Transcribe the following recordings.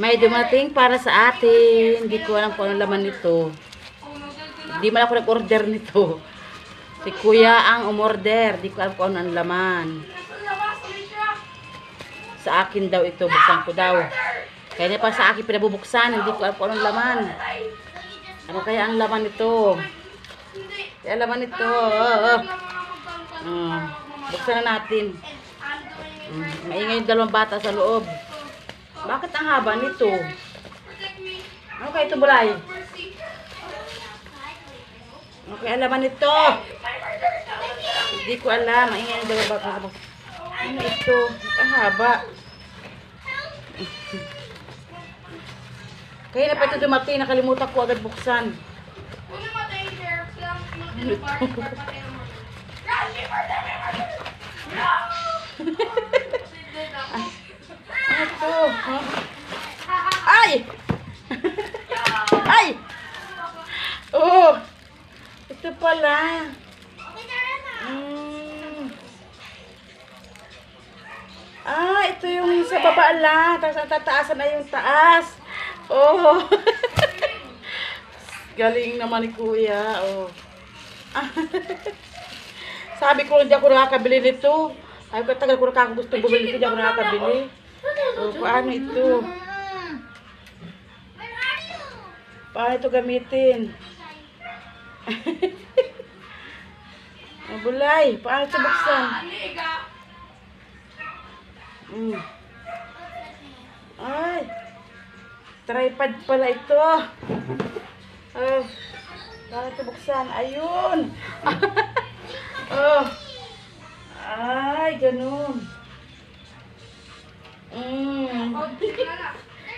May dumating para sa atin. Hindi ko alam kung anong laman nito. Hindi man ako nag-order nito. Si kuya ang umorder. Hindi ko alam kung anong laman. Sa akin daw ito. Buksan ko daw. Kaya pa sa akin pinabubuksan. Hindi ko alam kung anong laman. Ano kaya ang laman nito? Kaya laman nito. Ah, buksan na natin. Mm, maingay yung dalawang bata sa loob. Bakit ang haba nito? Ano kaya ito, Bulay? Ano kaya laman nito? Hindi ko alam. Maingay dalawang bata sa loob. Ano ito? Ang haba. Kaya na pa ito dumating. Nakalimutan ko agad buksan. Ano ito? Ano ito? Huh? Ay! Ay! Oh! Ito pala. Mm. Ah, ito yung sa baba lang. Tapos ang tataasan na yung taas. Oh! Galing naman ni kuya. Oh. Sabi ko, hindi ako nakakabili nito. Sabi ko, tagal ko nakakagusto bumili hindi ako nakakabili. Oh, paano ito? Paano ito gamitin? Ang bulay, paano ito buksan? Mm. Ay, tripod pala ito. Oh, paano ito buksan? Ayun. oh. Ay, ganun. Mm.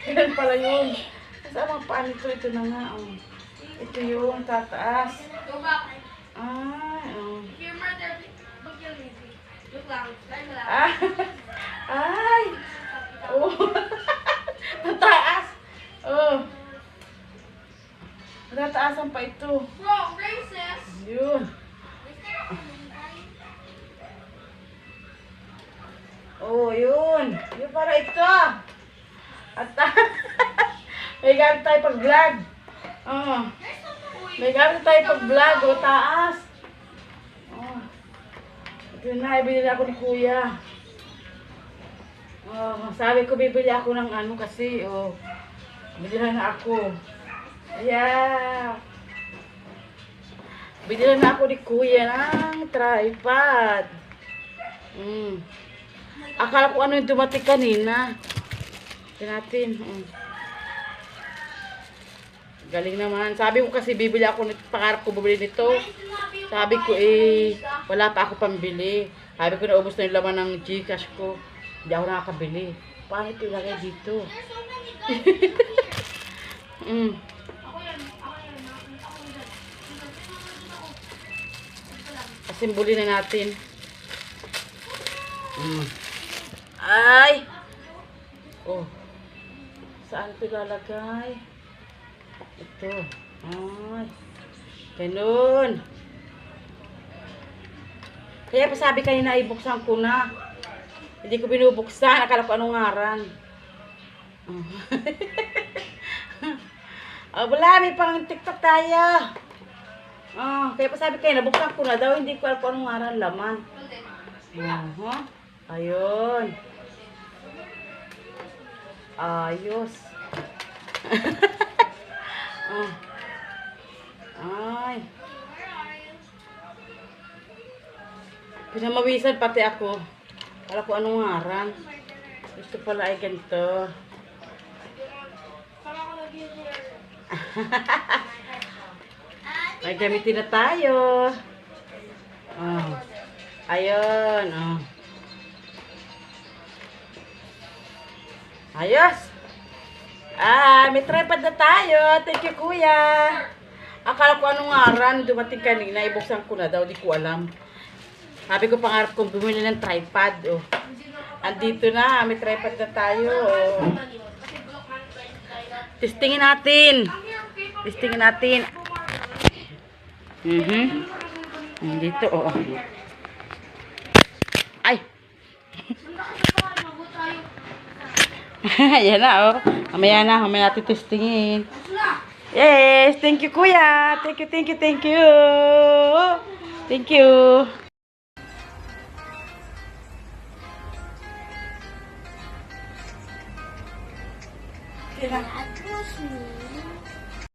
Ganun pala yun. Saan ang paan ito? Ito na nga. Oh. Ito yung tataas. Ay, oh. Ah. Ay. Oh. Ang taas. Oh. Nataasan pa ito. Yun. Oh, yun. Yun para ito. At may gamit tayo pag vlog. Oh. May gamit tayo pag vlog. O, taas. Oh. Ito na, ibili ako ni kuya. Oh, sabi ko bibili ako ng ano kasi, oh. Bilihan na ako. Yeah. Bilihan na ako ni kuya ng tripod. Mm. Akala ko ano yung dumating kanina. Tignan natin. Mm. Galing naman. Sabi ko kasi bibili ako nito. Pangarap ko bibili nito. Sabi ko eh, wala pa ako pambili. Sabi ko naubos na yung laman ng Gcash ko. Hindi ako nakakabili. Paano ito ilagay dito? mm. Asimbuli na natin. Mm. Ay! Oh. Saan ito lalagay? Ito. Ay. Ganun. Kaya pa sabi kanina ibuksan ko na. Hindi ko binubuksan. Akala ko anong ngaran. Oh. oh, wala. May pang TikTok tayo. Oh, kaya pa sabi kayo, nabuksan ko na daw. Hindi ko alam kung anong ngaran laman. Uh Ayun. Ayos. oh. Ay. Pinamawisan pati ako. Kala ko anong ngaran. Gusto pala ay ganito. May gamitin na tayo. Oh. Ayun. Oh. Ayos. Ah, may tripod na tayo. Thank you, kuya. Akala ko anong ngaran. Dumating kanina. Ibuksan ko na daw. Di ko alam. Sabi ko pangarap kong bumili ng tripod. Oh. Andito na. May tripod na tayo. Oh. Testingin natin. Testingin natin. Mm Dito, oo. Ay. Yan na, oh. Mamaya na, mamaya natin testingin. Yes, thank you, kuya. Thank you, thank you, thank you. Thank you. Was me.